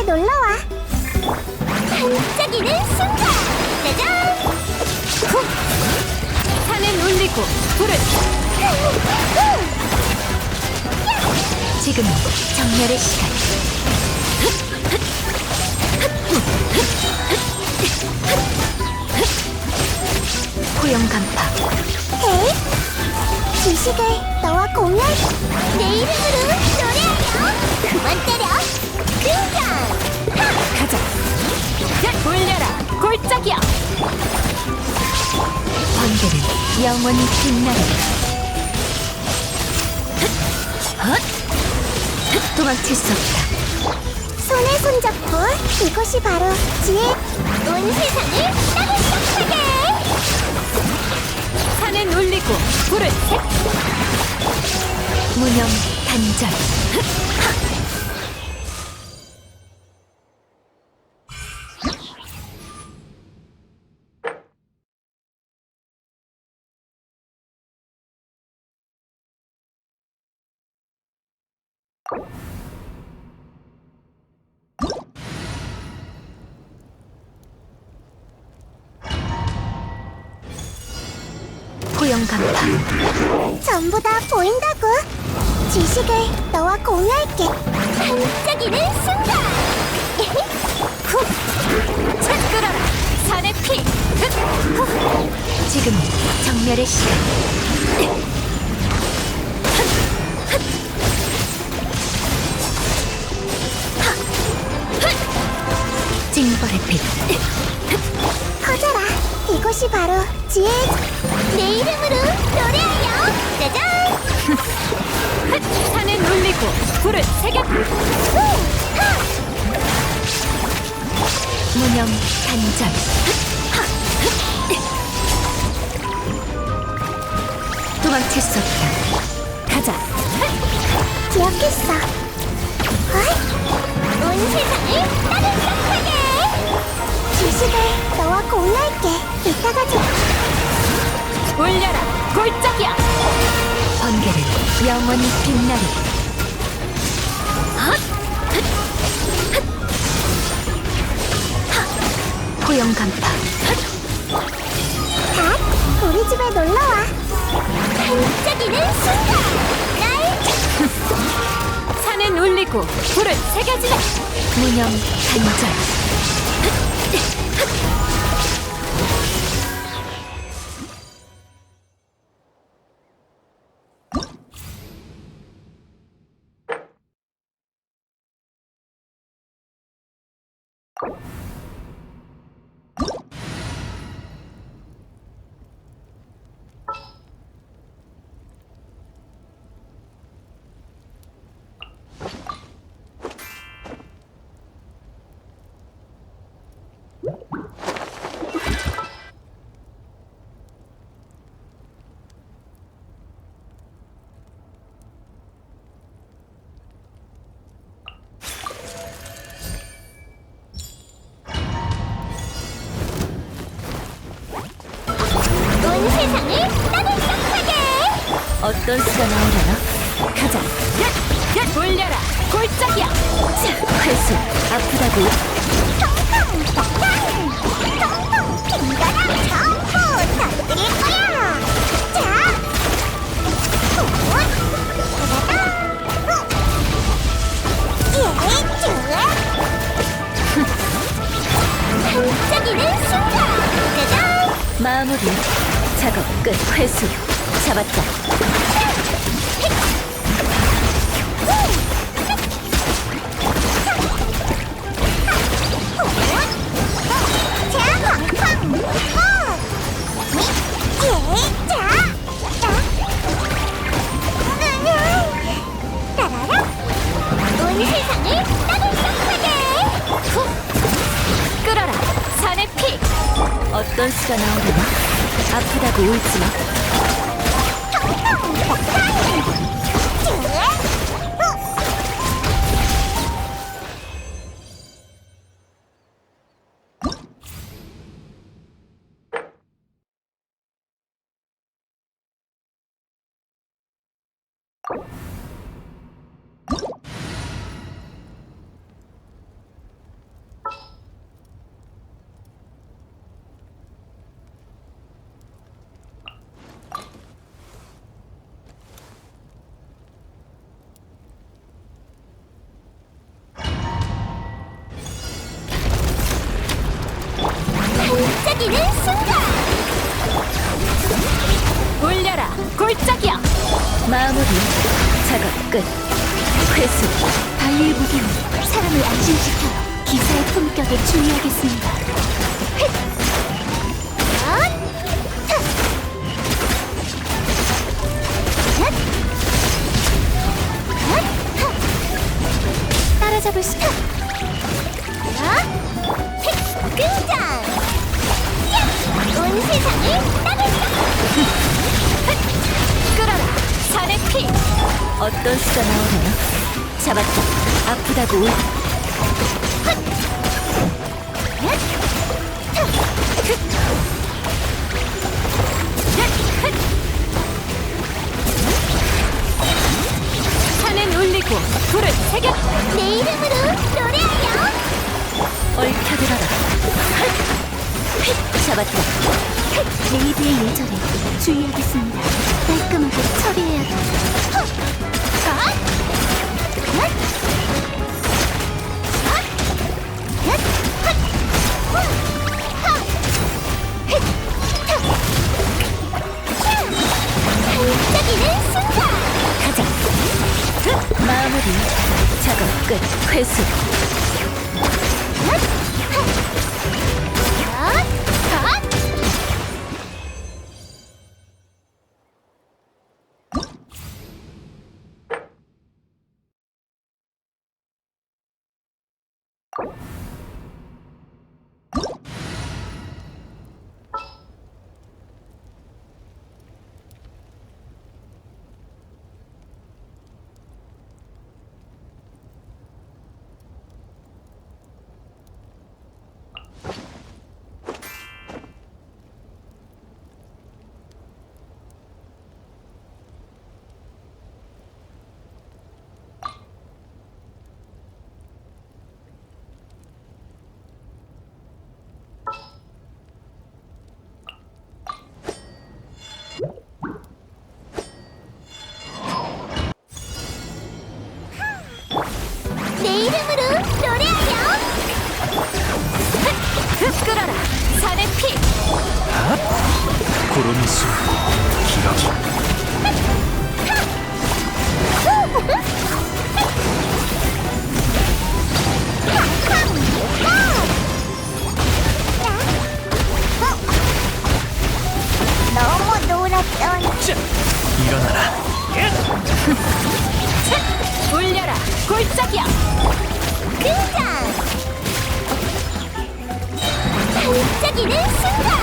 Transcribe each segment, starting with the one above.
어지러워. 우리 집에 놀러 와. 반짝이는 순간. 짜잔. 산은 울리고 불은 지금은 정렬의 시간 고용 간파 헤이. 지식을 너와 공유할. 내 이름으로 영원히 빛나리라 헛! 헛! 도망칠 수 없다 손에 손잡고 이곳이 바로 지혜. 온 세상을 따뜻하게. 산은 울리고 불은 색 무념 단절 고용 간파 전부 다 보인다고. 지식을 너와 공유할게. 반짝이는 순간. 후! 차 끌어라! 산의 피! 흑! 후! 지금은 정멸의 시간 새겨 무념 단절 도망칠 수 없다 가자 기억했어. 어이? 온 세상을 따뜻하게. 지식을 너와 공유할게. 이따가 좀. 울려라 골짜기야 번개는 영원히 빛나리 고용 간파 다 우리 집에 놀러 와. 반짝이는 순간. 날 산은 울리고 불은 새겨지네 무념 단절 어떤 수가 나오려나? 가자 야! 야! 돌려라 골짜기야 자, 회수 아프다고 통통 빙가랑 전부 터뜨릴 거야. 자. 반짝이는 순간. 짜잔. 마무리 작업 끝 회수 잡았다. 어떤 수가 나오려나? 아프다고 울지 마 you 끝. 회수 바위의 무게는 사람을 안심시켜요. 기사의 품격에 주의하겠습니다. 따라잡을 수. 등장. 온 세상이 어떤 수가 나오려나 잡았다. 아프다고. 울 산은 울리고 불은 새겨. 내 이름으로 노래하여. 얽혀들어라. 잡았다 레이드의 예절에 주의하겠습니다. 깔끔하게 처리해야 돼. 반짝이는 순간! 가자 마무리 작업 끝 회수 내 끌어라. 산의 피. 구름이 숨고 기러기. 너무 놀았던. 자, 일어나라. 울려라. 골짜기야. 등장! 반짝이는 순간!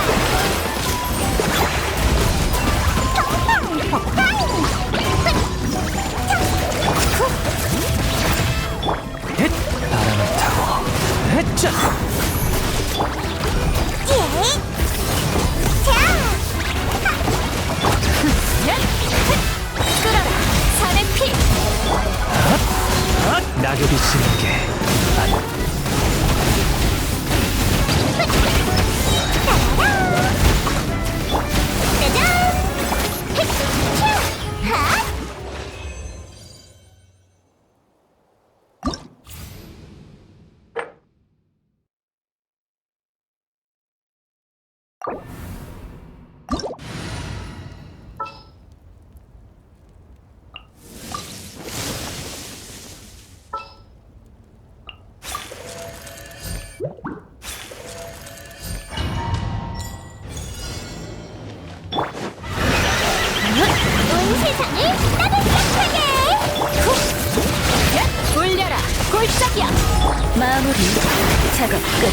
작업 끝.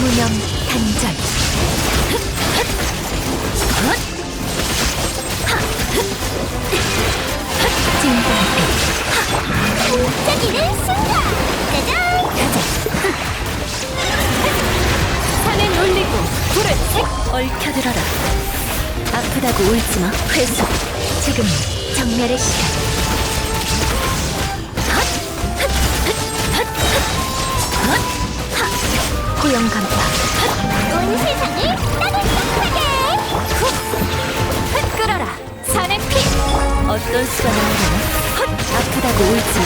무념 단절. 진정해 반짝이는 순간! 짜잔! 산은 울리고 불은 색 얽혀들어라. 아프다고 울지 마. 회수. 지금 정멸의 시간 고용 간파 온 세상을 따뜻하게! 끌어라. 산의 피! 어떤 수가 나오려나? 헛! 아프다고 울지마